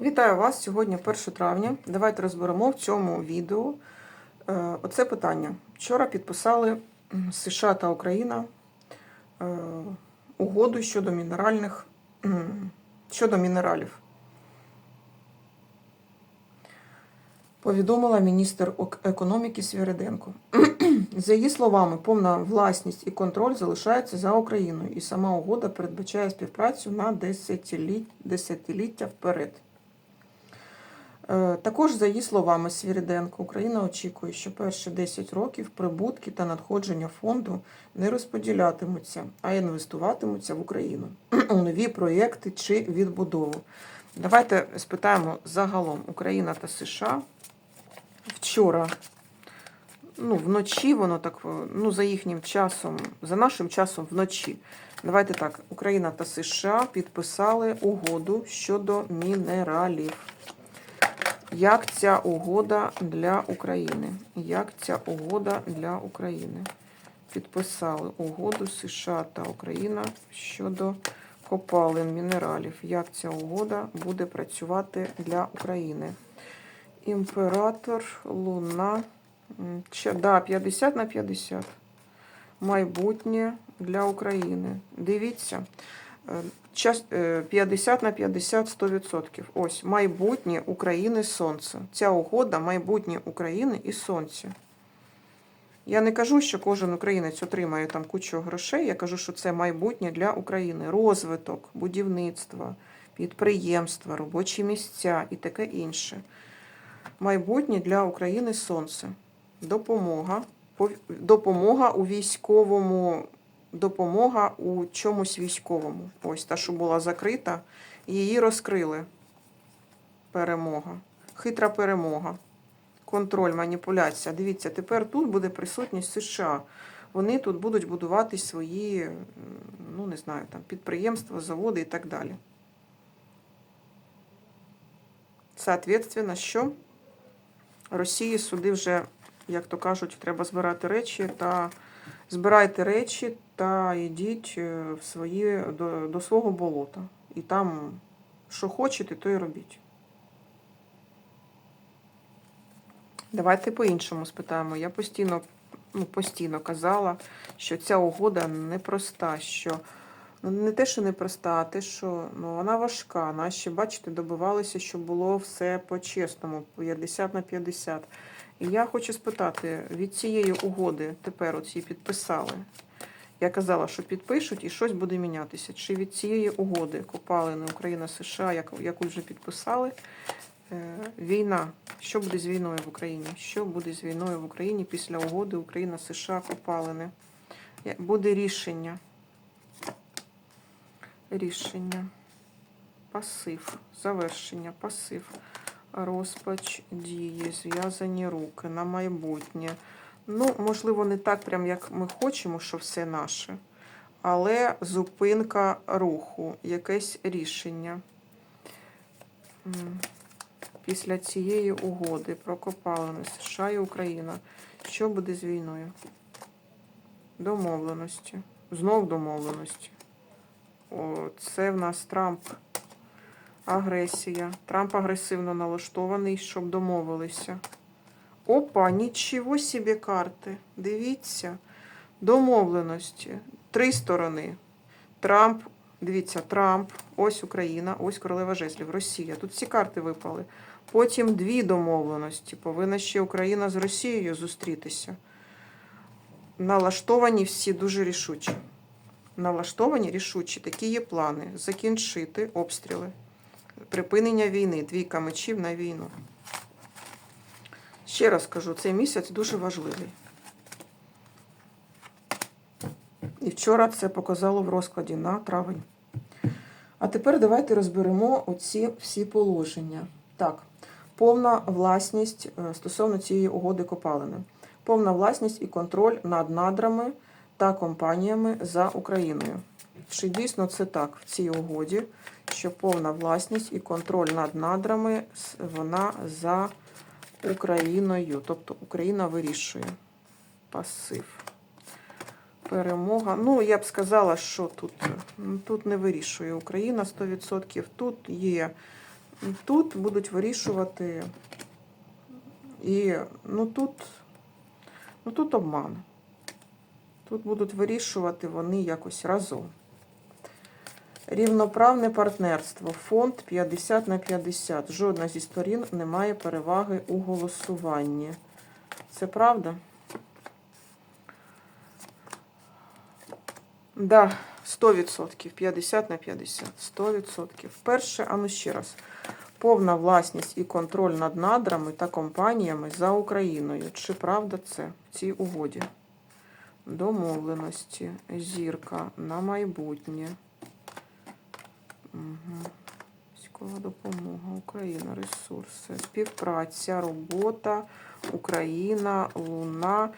Вітаю вас сьогодні 1 травня. Давайте розберемо в цьому відео е, оце питання. Вчора підписали США та Україна е, угоду щодо мінеральних щодо мінералів. Повідомила міністр економіки Свіриденко. За її словами, повна власність і контроль залишаються за Україною, і сама угода передбачає співпрацю на десятиліття вперед. Е, Також, за її словами Свіриденко, Україна очікує, що перші 10 років прибутки та надходження фонду не розподілятимуться, а інвестуватимуться в Україну у нові проєкти чи відбудову. Давайте спитаємо загалом Україна та США вчора. Ну, вночі воно так, ну, за їхнім часом, за нашим часом вночі. Давайте так, Україна та США підписали угоду щодо мінералів. Як ця угода для України? Як ця угода для України? Підписали угоду США та Україна щодо копалин мінералів. Як ця угода буде працювати для України? Імператор, Луна. Да, 50 на 50. Майбутнє для України. Дивіться. Е, час- е, 50 на 50 100%. Ось майбутнє України Сонце. Ця угода майбутнє України і Сонце. Я не кажу, що кожен українець отримає там кучу грошей. Я кажу, що це майбутнє для України. Розвиток, будівництва, підприємства, робочі місця і таке інше. Майбутнє для України Сонце. Допомога. Допомога у військовому, допомога у чомусь військовому. Ось та, що була закрита, її розкрили. Перемога. Хитра перемога. Контроль, маніпуляція. Дивіться, тепер тут буде присутність США. Вони тут будуть будувати свої, ну не знаю, там підприємства, заводи і так далі. Соответственно, що? Росії суди вже, як то кажуть, треба збирати речі та збирайте речі та йдіть е, в свої, до, до свого болота. І там, що хочете, то й робіть. Давайте по-іншому спитаємо. Я постійно, ну, постійно казала, що ця угода непроста, що ну, не те, що непроста, а те, що ну, вона важка. Наші, бачите, добивалися, щоб було все по-чесному, 50 на 50. І я хочу спитати, від цієї угоди тепер оці підписали. Я казала, що підпишуть і щось буде мінятися. Чи від цієї угоди копалини Україна США, яку, вже підписали, е, війна. Що буде з війною в Україні? Що буде з війною в Україні після угоди Україна США копалини? Буде рішення. Рішення. Пасив. Завершення. Пасив. Розпач дії, зв'язані руки на майбутнє. Ну, можливо, не так, прям як ми хочемо, що все наше, але зупинка руху, якесь рішення. Після цієї угоди про копалини США і Україна. Що буде з війною? Домовленості. Знов домовленості. О, це в нас Трамп. Агресія. Трамп агресивно налаштований, щоб домовилися. Опа, нічого собі карти. Дивіться. Домовленості. Три сторони. Трамп, дивіться, Трамп, ось Україна, ось королева жезлів, Росія. Тут всі карти випали. Потім дві домовленості. Повинна ще Україна з Росією зустрітися. Налаштовані всі дуже рішучі. Налаштовані рішучі. Такі є плани. Закінчити обстріли. Припинення війни. Двійка мечів на війну. Ще раз кажу, цей місяць дуже важливий. І вчора це показало в розкладі на травень. А тепер давайте розберемо оці всі положення. Так, повна власність е, стосовно цієї угоди копалини. Повна власність і контроль над надрами та компаніями за Україною. Чи дійсно це так в цій угоді, що повна власність і контроль над надрами вона за Україною. Тобто Україна вирішує пасив. Перемога. Ну, я б сказала, що тут, тут не вирішує Україна 100%. Тут є Тут будуть вирішувати. І ну тут, ну тут обман. Тут будуть вирішувати вони якось разом. Рівноправне партнерство. Фонд 50 на 50. Жодна зі сторін не має переваги у голосуванні. Це правда? Да, 100%. 50 на 50. 100%. Перше, а ну ще раз. Повна власність і контроль над надрами та компаніями за Україною. Чи правда це в цій угоді? Домовленості, зірка на майбутнє. Угу. Військова допомога, Україна, ресурси, співпраця, робота, Україна, Луна.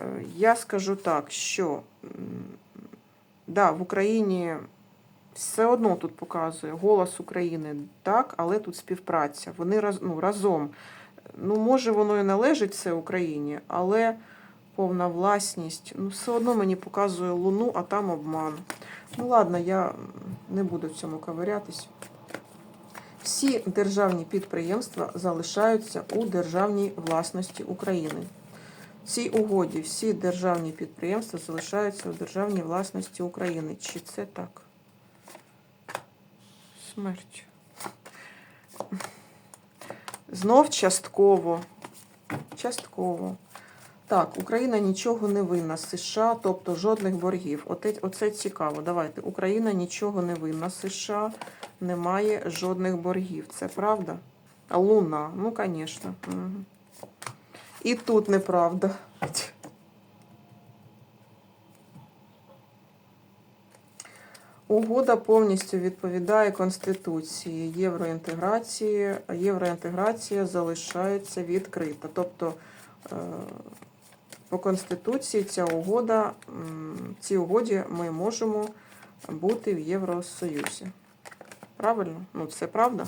Е, Я скажу так, що да, в Україні все одно тут показує голос України, так, але тут співпраця. Вони раз, ну, разом. Ну, може, воно і належить це Україні, але повна власність. Ну, все одно мені показує Луну, а там обман. Ну, ладно, я не буду в цьому ковирятись. Всі державні підприємства залишаються у державній власності України. В цій угоді всі державні підприємства залишаються у державній власності України. Чи це так? Смерть. Знов частково. Частково. Так, Україна нічого не винна. США, тобто жодних боргів. Оте, оце цікаво. Давайте. Україна нічого не винна. США немає жодних боргів. Це правда? Луна, ну, звісно. Угу. І тут неправда. Угода повністю відповідає Конституції євроінтеграції. Євроінтеграція залишається відкрита. Тобто е, по Конституції ця угода, м, цій угоді ми можемо бути в Євросоюзі. Правильно? Ну, це правда?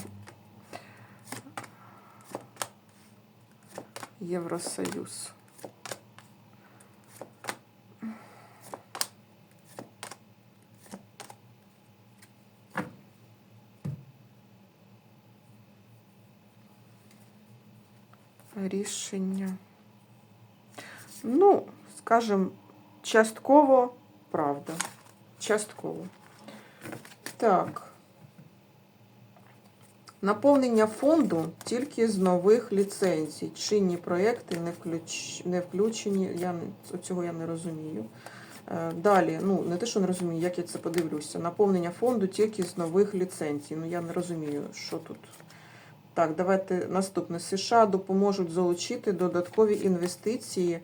Євросоюз. Рішення. Ну, скажем, частково правда. Частково. Так. Наповнення фонду тільки з нових ліцензій. Чинні проекти не, включ... не включені. Я. Цього я не розумію. Е, Далі, ну, не те, що не розумію, як я це подивлюся. Наповнення фонду тільки з нових ліцензій. Ну, я не розумію, що тут. Так, давайте наступне. США допоможуть залучити додаткові інвестиції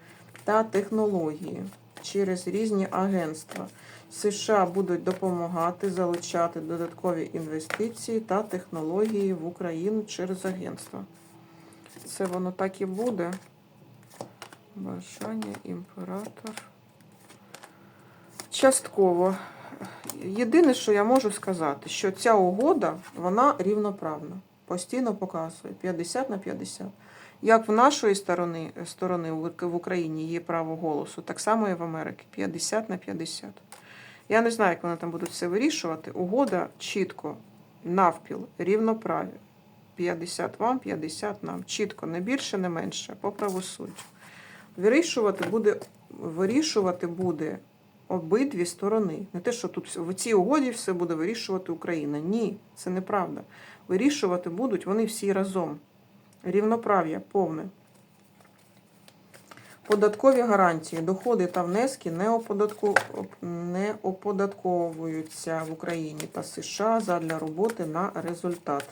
та технології через різні агентства. США будуть допомагати залучати додаткові інвестиції та технології в Україну через агентства. Це воно так і буде. Бажання, імператор. Частково. Єдине, що я можу сказати, що ця угода, вона рівноправна. Постійно показує 50 на 50. Як в нашої сторони, сторони в Україні є право голосу, так само і в Америці 50 на 50. Я не знаю, як вони там будуть все вирішувати. Угода чітко, навпіл, рівноправі. 50 вам, 50 нам. Чітко, не більше, не менше, по правосуддю. Вирішувати буде, вирішувати буде обидві сторони. Не те, що тут в цій угоді все буде вирішувати Україна. Ні, це неправда. Вирішувати будуть вони всі разом. Рівноправ'я повне. Податкові гарантії, доходи та внески не, оподатку... не оподатковуються в Україні та США задля роботи на результат.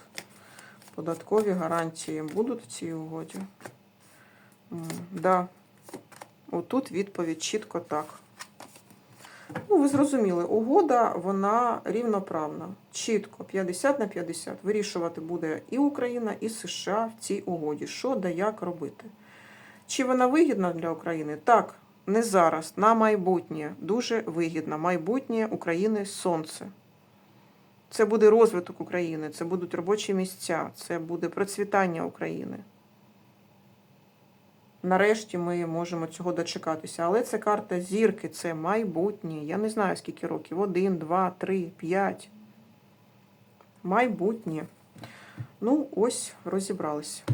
Податкові гарантії будуть в цій угоді? М, Да. Отут відповідь чітко так. Ну, ви зрозуміли, угода, вона рівноправна. Чітко, 50 на 50. Вирішувати буде і Україна, і США в цій угоді. Що да як робити. Чи вона вигідна для України? Так, не зараз, на майбутнє. Дуже вигідна. Майбутнє України сонце. Це буде розвиток України, це будуть робочі місця, це буде процвітання України. Нарешті ми можемо цього дочекатися. Але це карта зірки, це майбутнє. Я не знаю, скільки років. Один, два, три, п'ять. Майбутнє. Ну, ось розібрались.